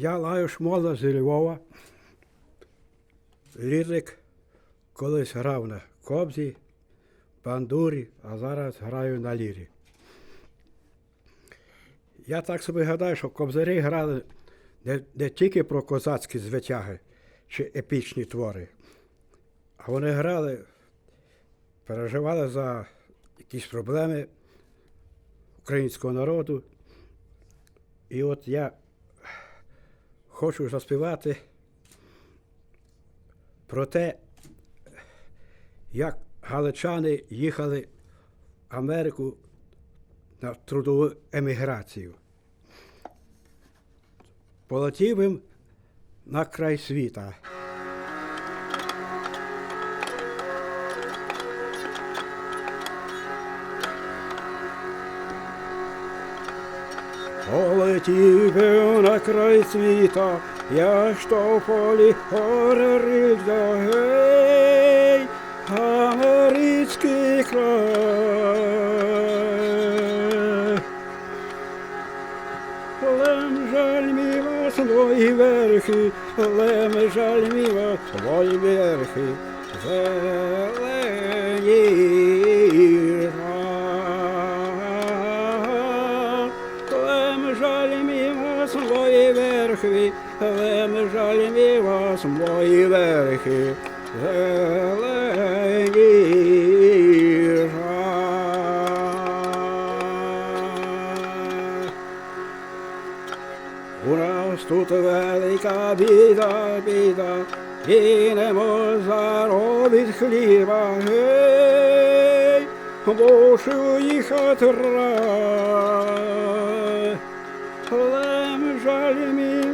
Я Лаюш Мола з Львова. Лірик колись грав на кобзі, бандурі, а зараз граю на лірі. Я так собі гадаю, що кобзарі грали не, не тільки про козацькі звитяги чи епічні твори, а вони грали, переживали за якісь проблеми українського народу. І от я хочу заспівати про те, як галичани їхали в Америку на трудову еміграцію. Полетів їм на край світа. Полетів на край світа, я що в полі горить гей, американський край. Лем жаль мі вас свої верхи, лем жаль мі вас свої верхи, зелені свої верхи, лем жаль мі вас мої верхи, зелені. У нас тут велика біда, біда, і не заробить хліба, гей, мушу їхати рай. Мій,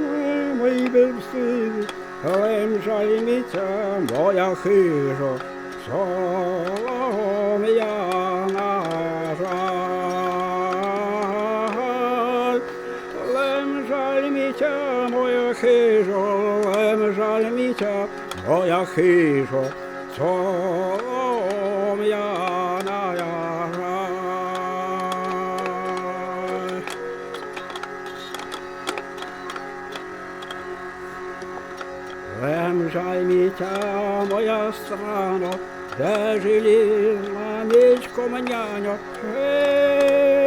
мій безстид, лем жаль мій ця моя хижа, солом'яна жаль. Лем жаль мітя, моя хижо, лем жаль мітя, моя хижо, солом'яна мітя, моя страно, де желізна мічко маняньо, гей,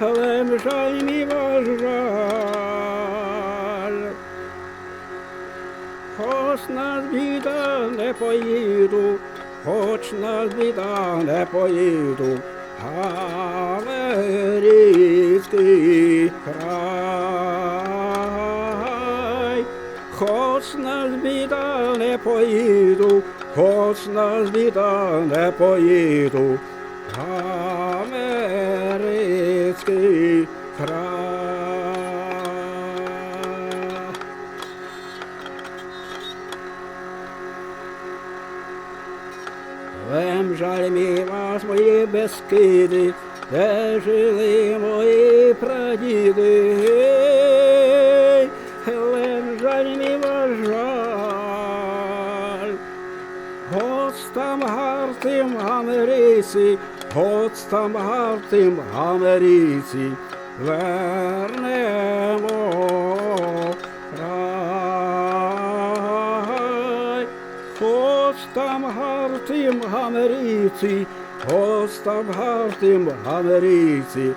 лем жаль мій ваш жаль. Хоч на біда не поїду, хоч на біда не поїду, Америкський край. Хоч на біда не поїду, хоч на біда не поїду, Америкський край. Лем жаль мій вас, мої безкиди, де жили мої прадіди. Жаль мій вас жаль. Гостам гартим Америці, гостам гартим Америці, вернемо край. Гостам гартим Америці, гостам гартим Америці,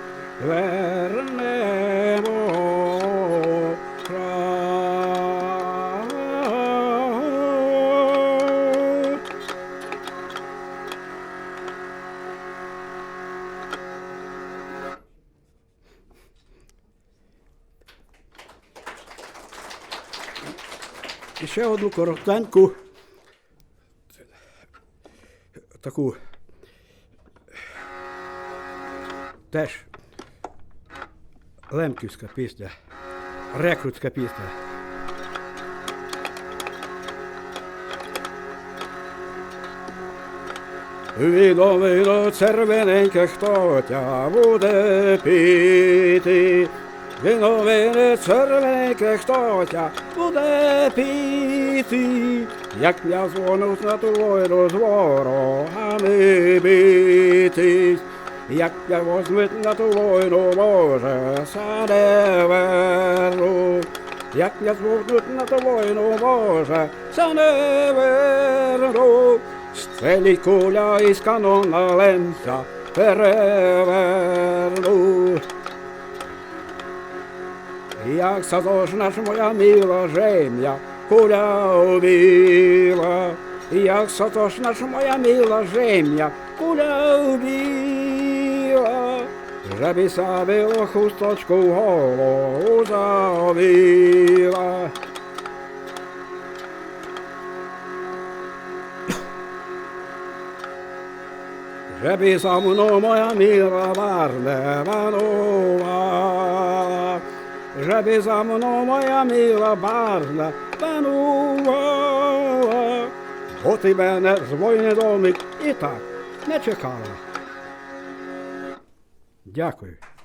вернемо край. І ще одну коротеньку таку теж лемківська пісня, рекрутська пісня. Віно, віно, червоненьке, хто тя буде піти. Віно, вино, червоненьке, хто тя буде піти. Як я дзвонив на твою з ворогами битись. як я возьмуть на війну, може, се не верну. Як я звернуть на війну, може, се не верну. Стреліть куля із канона ленця, переверну. Jak sadożnasz moja miła ziemia, kula ubiła. Jak sadożnasz moja miła ziemia, kula ubiła. Żeby sobie o chusteczku głową zawiła. Żeby za mną moja miła barwę panowała. Żeby za mną moja miła barwna panowała. Bo ty мене з війни домик і так не чекала. Дякую.